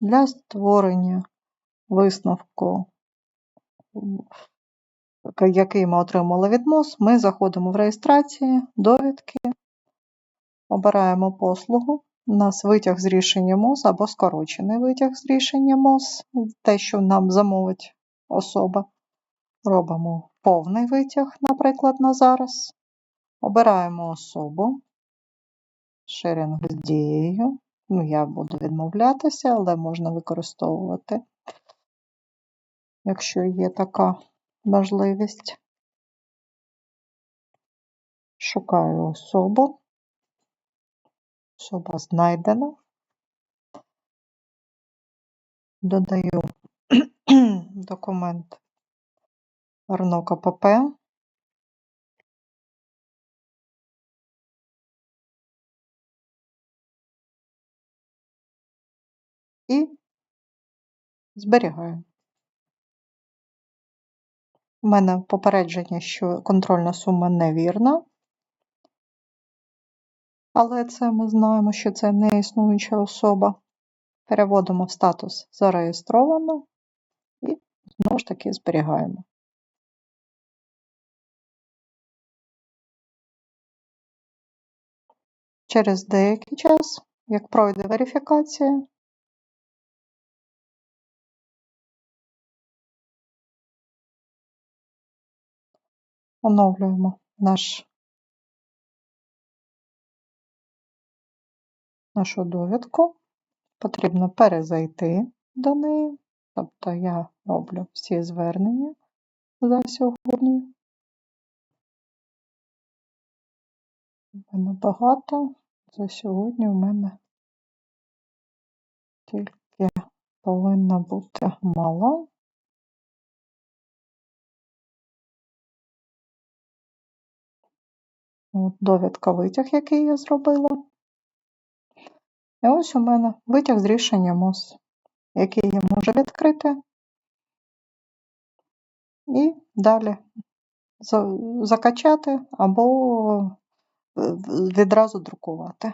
Для створення висновку, який ми отримали від МОЗ, ми заходимо в реєстрації, довідки, обираємо послугу. У нас витяг з рішення МОЗ або скорочений витяг з рішення МОЗ, те, що нам замовить особа. Робимо повний витяг, наприклад, на зараз. Обираємо особу, шерінг з дією. Ну, я буду відмовлятися, але можна використовувати, якщо є така можливість. Шукаю особу. Особа знайдена. Додаю документ РНО КПП. І зберігаю. У мене попередження, що контрольна сума невірна. Але це ми знаємо, що це не існуюча особа. Переводимо в статус зареєстровано і знову ж таки зберігаємо. Через деякий час, як пройде верифікація, оновлюємо наш, нашу довідку. Потрібно перезайти до неї. Тобто я роблю всі звернення за сьогодні. У мене багато. За сьогодні у мене тільки повинно бути мало. От Довідка витяг, який я зробила. І ось у мене витяг з рішення МОЗ, який я можу відкрити і далі закачати або відразу друкувати.